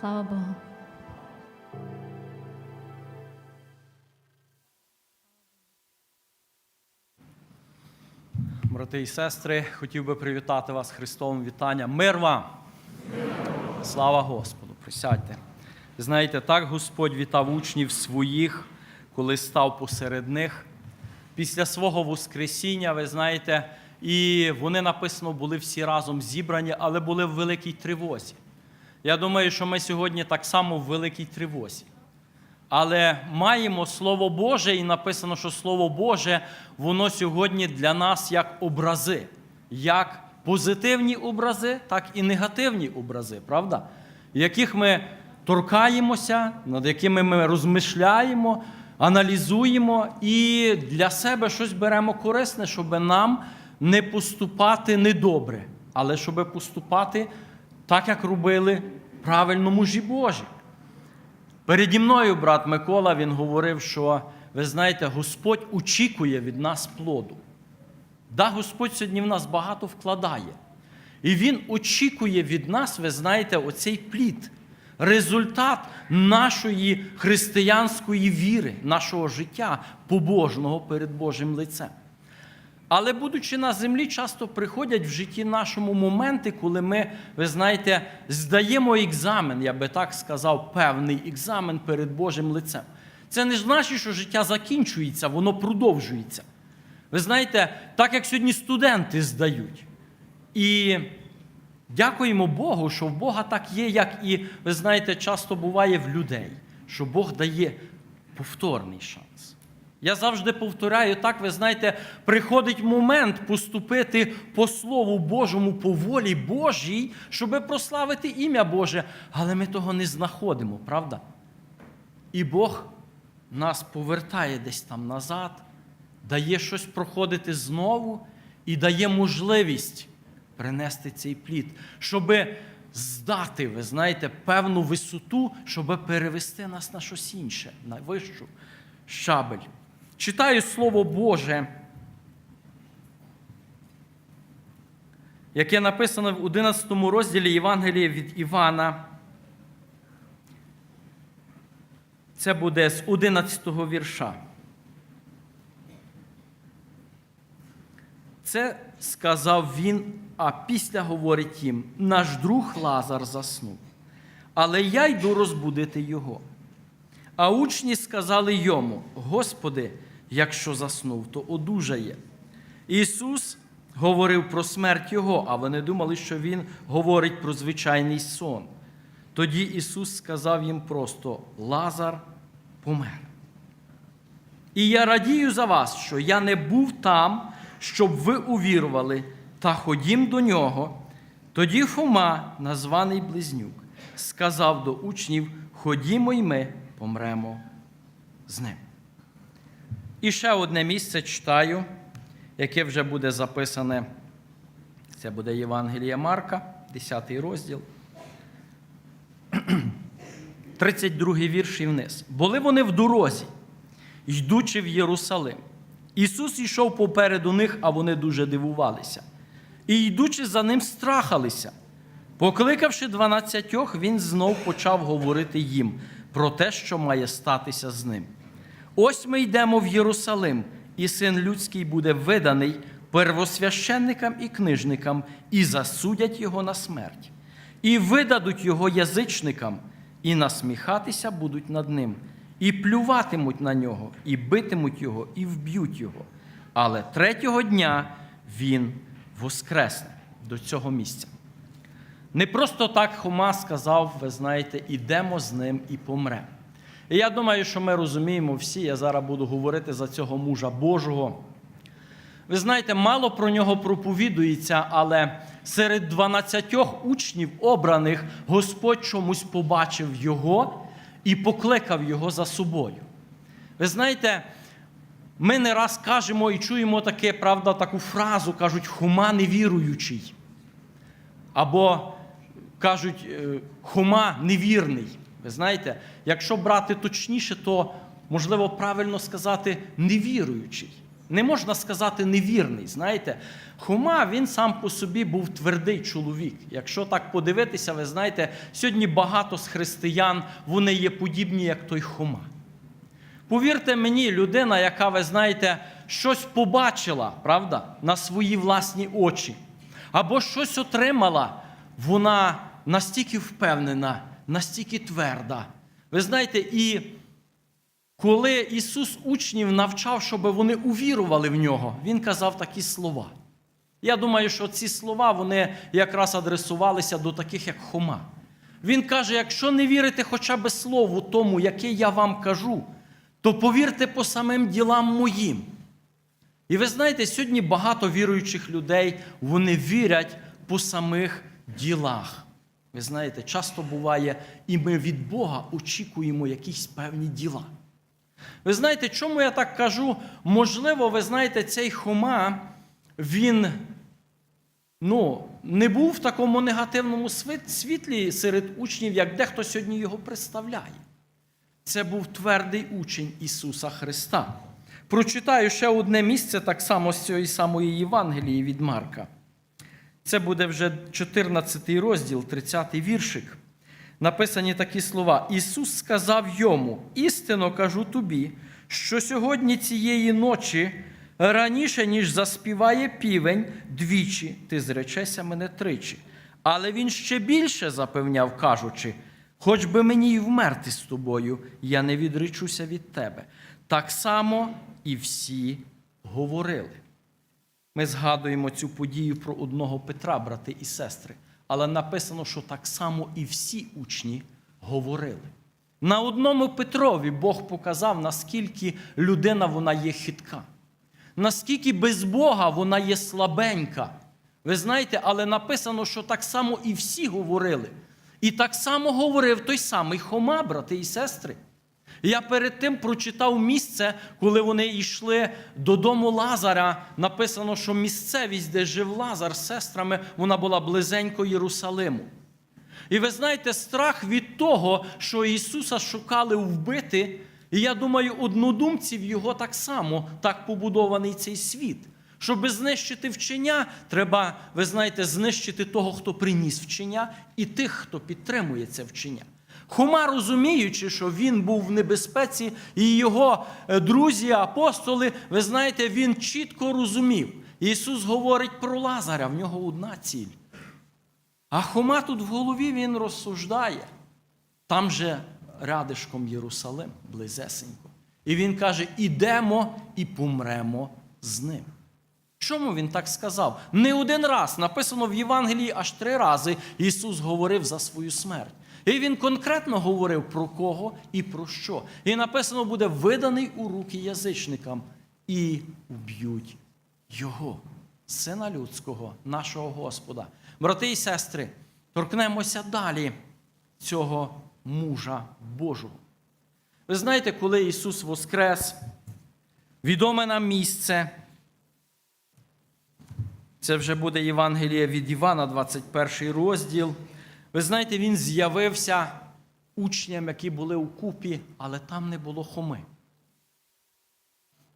Слава Богу. Брати і сестри, хотів би привітати вас Христовим вітанням. Мир вам! Слава Господу! Присядьте. Знаєте, так Господь вітав учнів своїх, коли став посеред них. Після свого Воскресіння, ви знаєте, і вони написано були всі разом зібрані, але були в великій тривозі. Я думаю, що ми сьогодні так само в великій тривозі. Але маємо Слово Боже, і написано, що Слово Боже, воно сьогодні для нас як образи, як позитивні образи, так і негативні образи, правда? Яких ми торкаємося, над якими ми розмишляємо, аналізуємо і для себе щось беремо корисне, щоб нам не поступати недобре, але щоб поступати так, як робили правильно мужі Божі. Переді мною брат Микола він говорив, що ви знаєте, Господь очікує від нас плоду. Да, Господь сьогодні в нас багато вкладає. І Він очікує від нас, ви знаєте, оцей плід, результат нашої християнської віри, нашого життя побожного перед Божим лицем. Але, будучи на землі, часто приходять в житті нашому моменти, коли ми, ви знаєте, здаємо екзамен, я би так сказав, певний екзамен перед Божим лицем. Це не значить, що життя закінчується, воно продовжується. Ви знаєте, так як сьогодні студенти здають. І дякуємо Богу, що в Бога так є, як і, ви знаєте, часто буває в людей, що Бог дає повторний шанс. Я завжди повторяю, так, ви знаєте, приходить момент поступити по Слову Божому, по волі Божій, щоб прославити ім'я Боже, але ми того не знаходимо, правда? І Бог нас повертає десь там назад, дає щось проходити знову і дає можливість принести цей плід, щоб здати, ви знаєте, певну висоту, щоб перевести нас на щось інше, на вищу щабель. Читаю Слово Боже, яке написано в 11 розділі Євангелія від Івана. Це буде з 11 вірша. Це сказав він, а після говорить їм: наш друг Лазар заснув, але я йду розбудити його. А учні сказали йому: Господи, якщо заснув, то одужає. Ісус говорив про смерть Його, а вони думали, що Він говорить про звичайний сон. Тоді Ісус сказав їм просто: Лазар помер. І я радію за вас, що я не був там, щоб ви увірували, та ходім до нього. Тоді Фома, названий Близнюк, сказав до учнів: Ходімо й ми помремо з ним. І ще одне місце читаю, яке вже буде записане. Це буде Євангелія Марка, 10 розділ. 32 вірш і вниз. Були вони в дорозі, йдучи в Єрусалим. Ісус йшов попереду них, а вони дуже дивувалися. І йдучи за ним, страхалися. Покликавши дванадцятьох, він знов почав говорити їм про те, що має статися з ним. Ось ми йдемо в Єрусалим, і син людський буде виданий первосвященникам і книжникам, і засудять його на смерть, і видадуть його язичникам, і насміхатися будуть над ним, і плюватимуть на нього, і битимуть його, і вб'ють його. Але третього дня він воскресне до цього місця. Не просто так Хома сказав, ви знаєте, ідемо з ним і помремо. І я думаю, що ми розуміємо всі, я зараз буду говорити за цього мужа Божого. Ви знаєте, мало про нього проповідується, але серед 12 учнів обраних Господь чомусь побачив його і покликав його за собою. Ви знаєте, ми не раз кажемо і чуємо таке, правда, таку фразу, кажуть, Хома невіруючий. Або кажуть, е, Хома невірний. Ви знаєте, якщо брати точніше, то можливо правильно сказати невіруючий. не можна сказати невірний. Знаєте, Хома він сам по собі був твердий чоловік. Якщо так подивитися, ви знаєте, сьогодні багато з християн вони є подібні, як той Хома. Повірте мені, людина, яка, ви знаєте, щось побачила, правда, на свої власні очі, або щось отримала, вона настільки впевнена, настільки тверда. Ви знаєте, і коли Ісус учнів навчав, щоб вони увірували в нього, Він казав такі слова. Я думаю, що ці слова вони якраз адресувалися до таких, як Хома. Він каже: якщо не вірите хоча б слову тому, яке я вам кажу, то повірте по самим ділам моїм. І ви знаєте, сьогодні багато віруючих людей вони вірять по самих ділах. Ви знаєте, часто буває, і ми від Бога очікуємо якісь певні діла. Ви знаєте, чому я так кажу? Можливо, ви знаєте, цей Хома, він ну, не був в такому негативному світлі серед учнів, як дехто сьогодні його представляє. Це був твердий учень Ісуса Христа. Прочитаю ще одне місце, так само з цієї самої Євангелії від Марка. Це буде вже 14 розділ, 30 віршик. Написані такі слова. Ісус сказав йому: істинно кажу тобі, що сьогодні цієї ночі, раніше, ніж заспіває півень, двічі ти зречешся мене тричі. Але він ще більше запевняв, кажучи: хоч би мені й вмерти з тобою, я не відречуся від тебе. Так само і всі говорили. Ми згадуємо цю подію про одного Петра, брати і сестри. Але написано, що так само і всі учні говорили. На одному Петрові Бог показав, наскільки людина вона є хитка, наскільки без Бога вона є слабенька. Ви знаєте, але написано, що так само і всі говорили. І так само говорив той самий Хома, брати і сестри. Я перед тим прочитав місце, коли вони йшли додому Лазаря. Написано, що місцевість, де жив Лазар з сестрами, вона була близенько Єрусалиму. І ви знаєте, страх від того, що Ісуса шукали вбити, і я думаю, однодумців його так само, так побудований цей світ. Щоб знищити вчення, треба, ви знаєте, знищити того, хто приніс вчення, і тих, хто підтримує це вчення. Хома, розуміючи, що він був в небезпеці, і його е, друзі, апостоли, ви знаєте, він чітко розумів. Ісус говорить про Лазаря, в нього одна ціль. А Хома тут в голові він розсуждає. Там же рядишком Єрусалим, близесенько. І він каже: ідемо і помремо з ним. Чому він так сказав? Не один раз написано в Євангелії аж три рази Ісус говорив за свою смерть. І він конкретно говорив про кого і про що. І написано буде виданий у руки язичникам і уб'ють його, сина людського, нашого Господа. Брати і сестри, торкнемося далі цього мужа Божого. Ви знаєте, коли Ісус воскрес, відоме нам місце. Це вже буде Євангеліє від Івана, 21 розділ. Ви знаєте, він з'явився учням, які були у купі, але там не було хоми.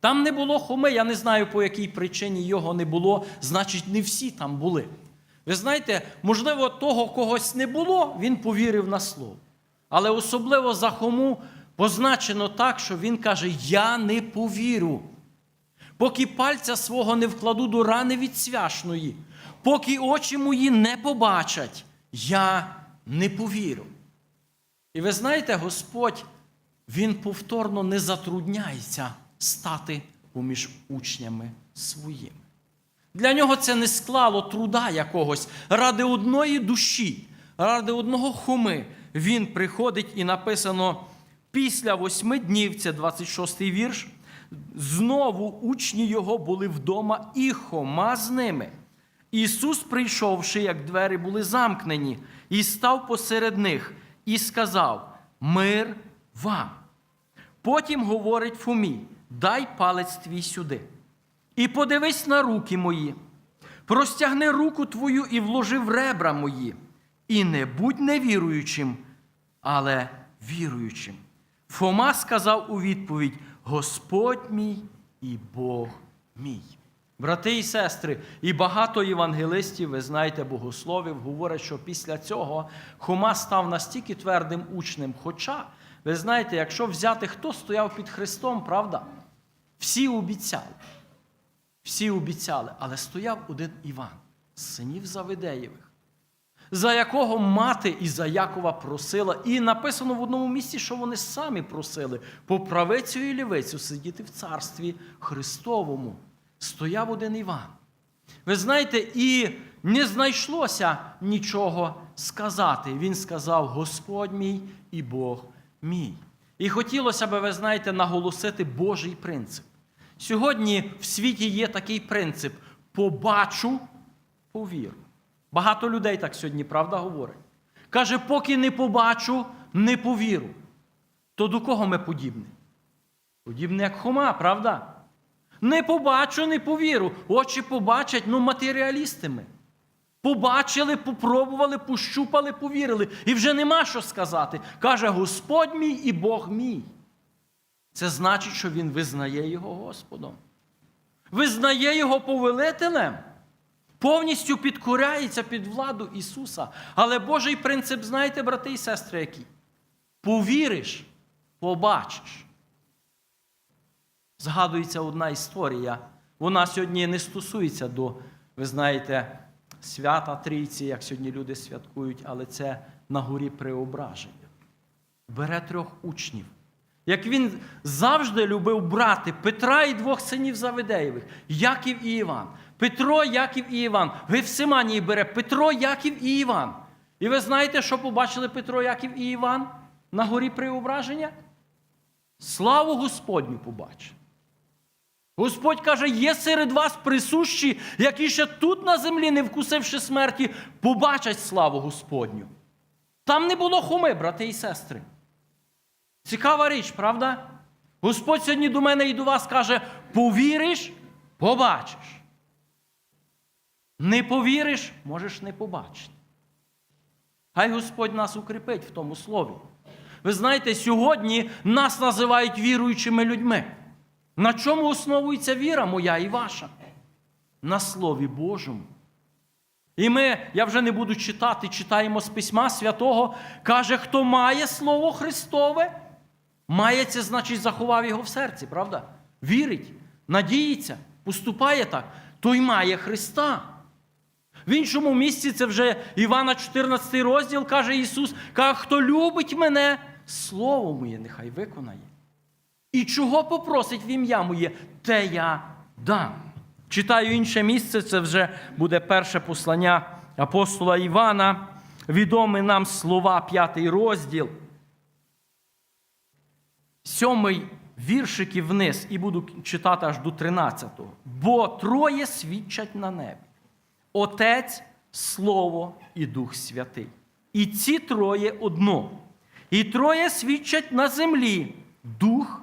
Там не було хоми, я не знаю, по якій причині його не було, значить, не всі там були. Ви знаєте, можливо, того когось не було, він повірив на слово. Але особливо за хому позначено так, що він каже: Я не повірю. Поки пальця свого не вкладу до рани від свяшної, поки очі мої не побачать, я не повірю. І ви знаєте, Господь, Він повторно не затрудняється стати поміж учнями своїми. Для нього це не склало труда якогось. Ради одної душі, ради одного хуми він приходить і написано після восьми днів, це 26-й вірш. Знову учні його були вдома, і Хома з ними. Ісус, прийшовши, як двері були замкнені, і став посеред них, і сказав: Мир вам. Потім говорить Фомі: дай палець твій сюди. І подивись на руки мої, простягни руку твою і вложи в ребра мої, і не будь невіруючим, але віруючим. Фома сказав у відповідь: Господь мій і Бог мій. Брати і сестри, і багато євангелистів, ви знаєте, богословів, говорять, що після цього Хома став настільки твердим учнем. Хоча, ви знаєте, якщо взяти, хто стояв під Христом, правда? Всі обіцяли. Всі обіцяли, але стояв один Іван, синів Завидеєвих, за якого мати Іза Якова просила, і написано в одному місці, що вони самі просили по правицю і лівицю сидіти в царстві Христовому. Стояв один Іван. Ви знаєте, і не знайшлося нічого сказати. Він сказав: Господь мій і Бог мій. І хотілося б, ви знаєте, наголосити Божий принцип. Сьогодні в світі є такий принцип: побачу, повірю. Багато людей так сьогодні, правда, говорять. Каже, поки не побачу, не повіру. То до кого ми подібні? Подібні, як Хома, правда? Не побачу, не повіру. Очі побачать, ну матеріалісти ми. Побачили, попробували, пощупали, повірили. І вже нема що сказати. Каже, Господь мій і Бог мій. Це значить, що він визнає його Господом. Визнає його повелителем. Повністю підкоряється під владу Ісуса. Але Божий принцип, знаєте, брати і сестри, який? Повіриш, побачиш. Згадується одна історія. Вона сьогодні не стосується до, ви знаєте, свята Трійці, як сьогодні люди святкують, але це на горі преображення. Бере трьох учнів. Як він завжди любив брати Петра і двох синів Завидеєвих, Яків і Іван. Петро, Яків і Іван. В Гефсиманії бере Петро, Яків і Іван. І ви знаєте, що побачили Петро, Яків і Іван на горі преображення? Славу Господню побачили. Господь каже, є серед вас присущі, які ще тут на землі, не вкусивши смерті, побачать славу Господню. Там не було хуми, брати і сестри. Цікава річ, правда? Господь сьогодні до мене і до вас каже: повіриш, побачиш. Не повіриш, можеш не побачити. Хай Господь нас укріпить в тому слові. Ви знаєте, сьогодні нас називають віруючими людьми. На чому основується віра моя і ваша? На Слові Божому. І ми, я вже не буду читати, читаємо з Письма Святого, каже, хто має Слово Христове, має це, значить, заховав його в серці, правда? Вірить, надіється, поступає так, той має Христа. В іншому місці це вже Івана 14 розділ, каже Ісус, каже, хто любить мене, Слово моє нехай виконає. І чого попросить в ім'я моє, те я дам. Читаю інше місце, це вже буде перше послання апостола Івана. Відомі нам слова, п'ятий розділ. Сьомий віршик і вниз, і буду читати аж до 13-го. Бо троє свідчать на небі: Отець, Слово і Дух Святий. І ці троє одно. І троє свідчать на землі дух,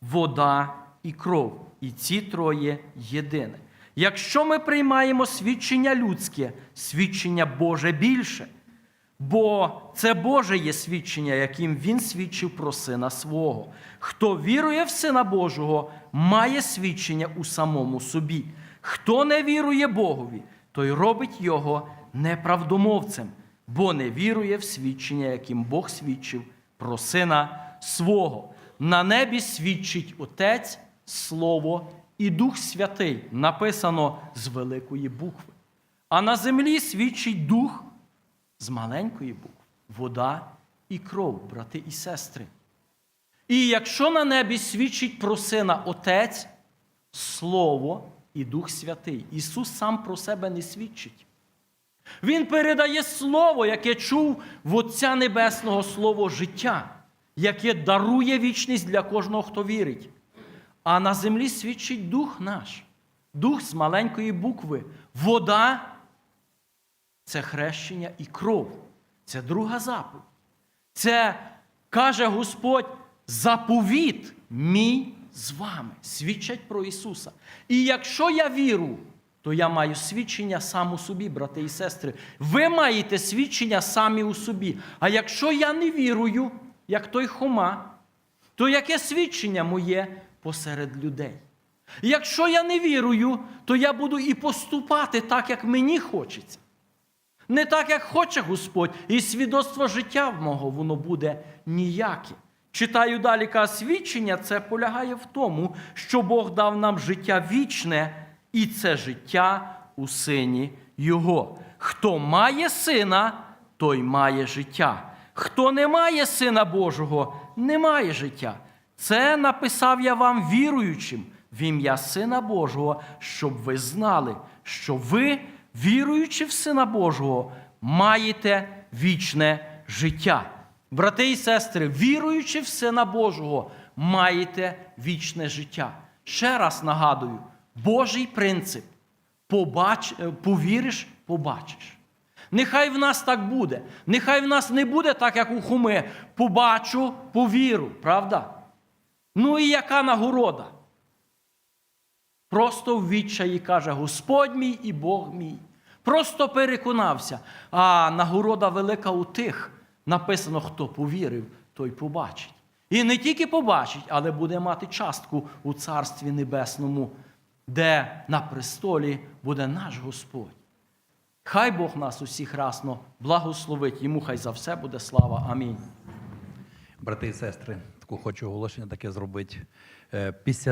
вода і кров. І ці троє єдине. Якщо ми приймаємо свідчення людське, свідчення Боже більше, бо це Боже є свідчення, яким Він свідчив про Сина свого. Хто вірує в Сина Божого, має свідчення у самому собі. Хто не вірує Богові, той робить його неправдомовцем, бо не вірує в свідчення, яким Бог свідчив про Сина свого. На небі свідчить Отець, Слово і Дух Святий, написано з великої букви. А на землі свідчить Дух з маленької букви, вода і кров, брати і сестри. І якщо на небі свідчить про Сина Отець, Слово і Дух Святий, Ісус сам про себе не свідчить. Він передає Слово, яке чув в Отця Небесного Слово життя, яке дарує вічність для кожного, хто вірить. А на землі свідчить Дух наш, Дух з маленької букви. Вода це хрещення і кров. Це друга заповідь. Це каже Господь, заповіт мій з вами. Свідчать про Ісуса. І якщо я віру, то я маю свідчення сам у собі, брати і сестри. Ви маєте свідчення самі у собі. А якщо я не вірую, як той Хома, то яке свідчення моє посеред людей? Якщо я не вірую, то я буду і поступати так, як мені хочеться. Не так, як хоче Господь, і свідоцтво життя в мого воно буде ніяке. Читаю далі, каже, свідчення це полягає в тому, що Бог дав нам життя вічне, і це життя у сині Його. Хто має сина, той має життя. Хто не має сина Божого, не має життя. Це написав я вам віруючим в ім'я Сина Божого, щоб ви знали, що ви, віруючи в Сина Божого, маєте вічне життя. Брати і сестри, віруючи в Сина Божого, маєте вічне життя. Ще раз нагадую, Божий принцип. Побач, е, повіриш, побачиш. Нехай в нас так буде. Нехай в нас не буде так, як у Хуми. Побачу, повіру, правда? Ну і яка нагорода? Просто в відчаї каже Господь мій і Бог мій. Просто переконався. А нагорода велика у тих. Написано, хто повірив, той побачить. І не тільки побачить, але буде мати частку у Царстві Небесному, де на престолі буде наш Господь. Хай Бог нас усіх расно благословить. Йому хай за все буде слава. Амінь. Брати і сестри, таку хочу оголошення таке зробити. Е, Після